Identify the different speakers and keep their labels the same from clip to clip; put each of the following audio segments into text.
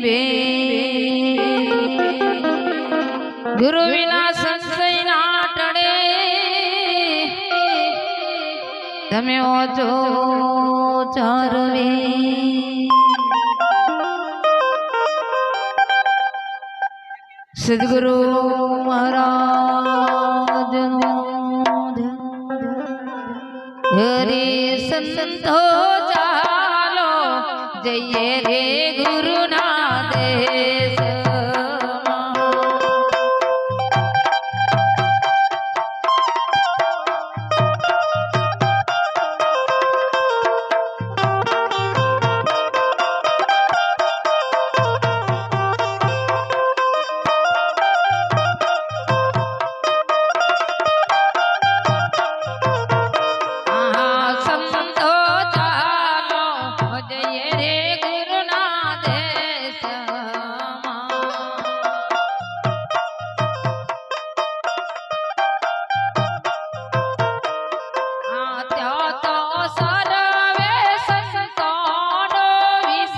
Speaker 1: બે ગુરુ વિના સંશય ના ટળે તમે ઓછો ચારવે સદગુરુ મહારાજ હરે સંતો ચાલો જઈએ રે ગુરુના देश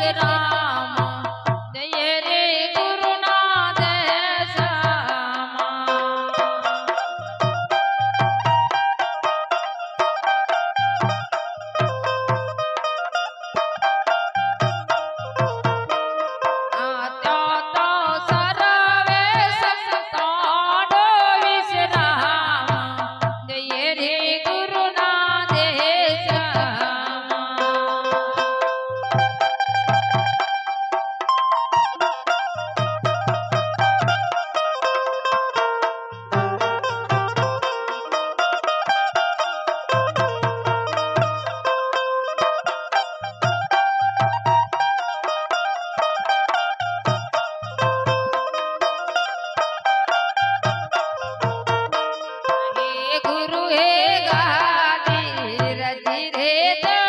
Speaker 1: जरा Eita!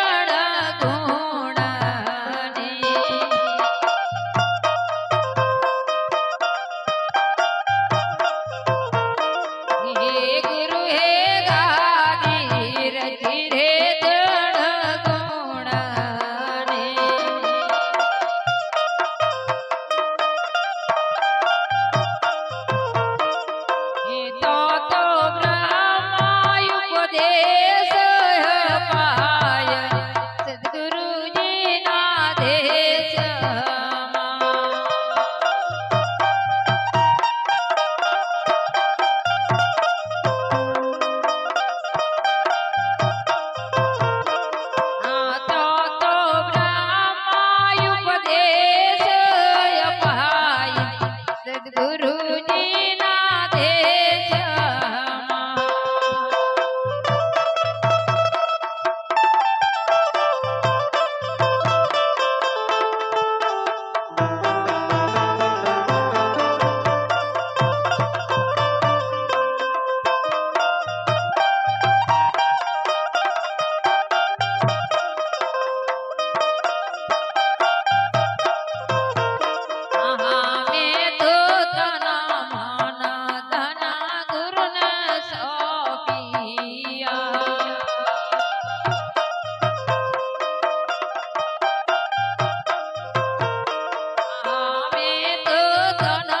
Speaker 1: Satana.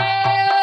Speaker 1: Música